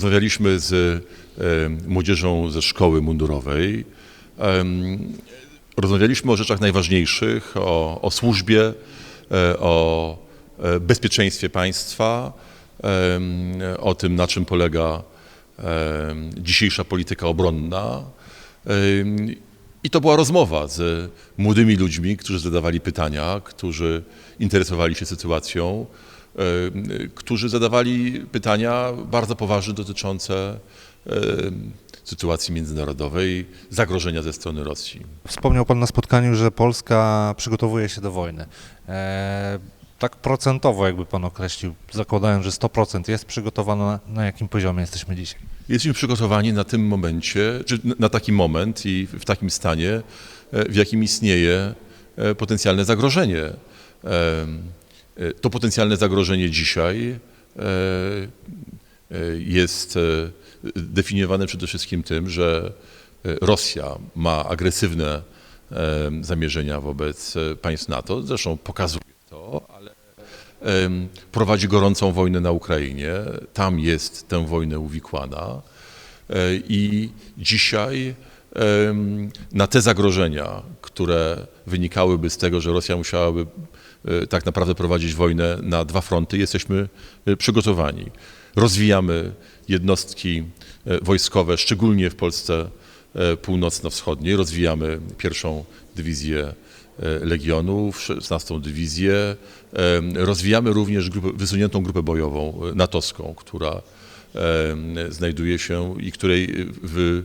Rozmawialiśmy z e, młodzieżą ze szkoły mundurowej. Rozmawialiśmy o rzeczach najważniejszych, o, o służbie, e, o e, bezpieczeństwie państwa, o tym, na czym polega dzisiejsza polityka obronna. I to była rozmowa z młodymi ludźmi, którzy zadawali pytania, którzy interesowali się sytuacją, którzy zadawali pytania bardzo poważne dotyczące em, sytuacji międzynarodowej, zagrożenia ze strony Rosji. Wspomniał Pan na spotkaniu, że Polska przygotowuje się do wojny. E, tak procentowo, jakby Pan określił, zakładając, że 100% jest przygotowana, na, jakim poziomie jesteśmy dzisiaj? Jesteśmy przygotowani na tym momencie, czy na taki moment i w takim stanie, e, w jakim istnieje e, potencjalne zagrożenie. E, e, To potencjalne zagrożenie dzisiaj e, e, jest e, definiowane przede wszystkim tym, że Rosja ma agresywne zamierzenia wobec państw NATO, zresztą pokazuje to, ale prowadzi gorącą wojnę na Ukrainie. Tam jest tę wojnę uwikłana. I dzisiaj na te zagrożenia, które wynikałyby z tego, że Rosja musiałaby tak naprawdę prowadzić wojnę na dwa fronty, jesteśmy e, przygotowani. Rozwijamy jednostki e, wojskowe, szczególnie w Polsce północno-wschodniej. Rozwijamy pierwszą dywizję Legionów, 16 dywizję. Rozwijamy również grupę, wysuniętą grupę bojową natowską, która znajduje się i której w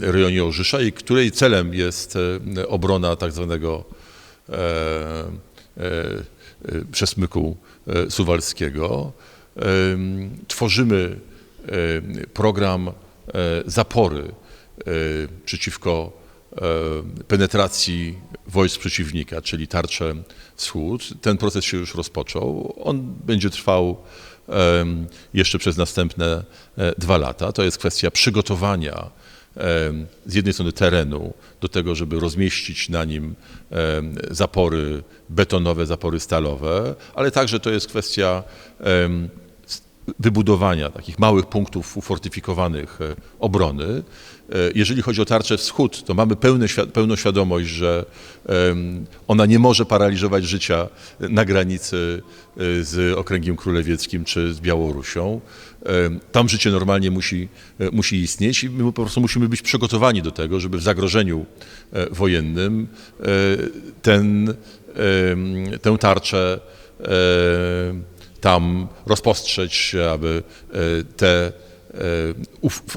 rejonie Orzysza i której celem jest obrona tak zwanego przesmyku e, suwalskiego. Tworzymy program e, zapory e, przeciwko e, penetracji wojsk przeciwnika, czyli tarczę wschód. Ten proces się już rozpoczął. On będzie trwał jeszcze przez następne e, dwa lata. To jest kwestia przygotowania z jednej strony terenu do tego, żeby rozmieścić na nim zapory betonowe, zapory stalowe, ale także to jest kwestia wybudowania takich małych punktów ufortyfikowanych e, obrony. E, Jeżeli chodzi o tarczę wschód, to mamy pełne, pełną świadomość, że ona nie może paraliżować życia na granicy e, z Okręgiem Królewieckim czy z Białorusią. Tam życie normalnie musi, e, musi istnieć i my po prostu musimy być przygotowani do tego, żeby w zagrożeniu e, wojennym e, ten, tę tarczę e, tam rozpostrzeć, aby e, te e,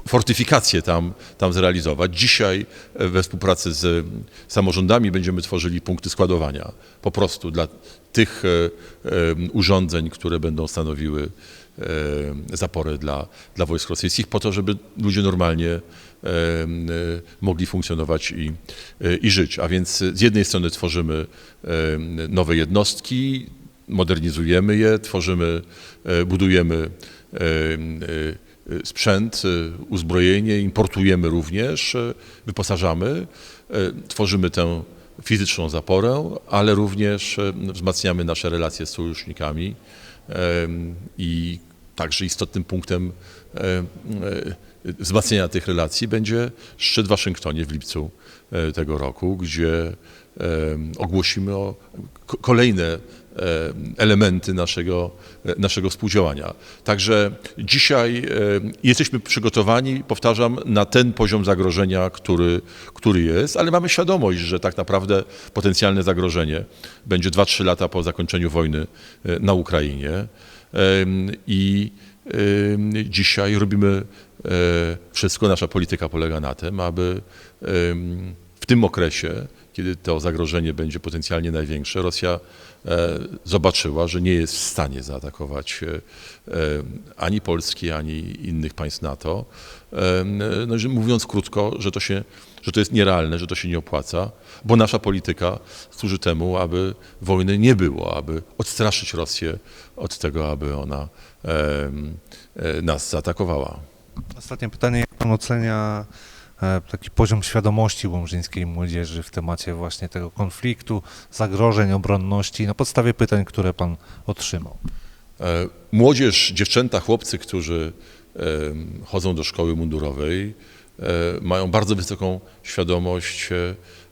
fortyfikacje tam, tam zrealizować. Dzisiaj e, we współpracy z samorządami będziemy tworzyli punkty składowania po prostu dla tych urządzeń, które będą stanowiły zapory dla, dla wojsk rosyjskich, po to, żeby ludzie normalnie mogli funkcjonować i, i żyć. A więc z jednej strony tworzymy nowe jednostki, modernizujemy je, tworzymy, e, budujemy e, e, sprzęt, uzbrojenie, importujemy również, wyposażamy, tworzymy tę fizyczną zaporę, ale również wzmacniamy nasze relacje z sojusznikami i także istotnym punktem wzmacniania tych relacji będzie szczyt w Waszyngtonie w lipcu tego roku, gdzie ogłosimy o ko- kolejne elementy naszego, e, naszego współdziałania. Także dzisiaj e, jesteśmy przygotowani, powtarzam, na ten poziom zagrożenia, który, który jest, ale mamy świadomość, że tak naprawdę potencjalne zagrożenie będzie 2-3 lata po zakończeniu wojny e, na Ukrainie. I dzisiaj robimy e, wszystko, nasza polityka polega na tym, aby tym okresie, kiedy to zagrożenie będzie potencjalnie największe, Rosja e, zobaczyła, że nie jest w stanie zaatakować e, e, ani Polski, ani innych państw NATO. No, że mówiąc krótko, że to, się, że to jest nierealne, że to się nie opłaca, bo nasza polityka służy temu, aby wojny nie było, aby odstraszyć Rosję od tego, aby ona nas zaatakowała. Ostatnie pytanie, jak Pan ocenia taki poziom świadomości łomżyńskiej młodzieży w temacie właśnie tego konfliktu, zagrożeń, obronności, na podstawie pytań, które Pan otrzymał? E, Młodzież, dziewczęta, chłopcy, którzy chodzą do szkoły mundurowej, e, mają bardzo wysoką świadomość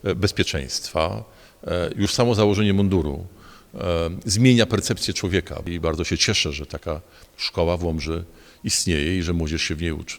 e, bezpieczeństwa. E, Już samo założenie munduru e, zmienia percepcję człowieka i bardzo się cieszę, że taka szkoła w Łomży istnieje i że młodzież się w niej uczy.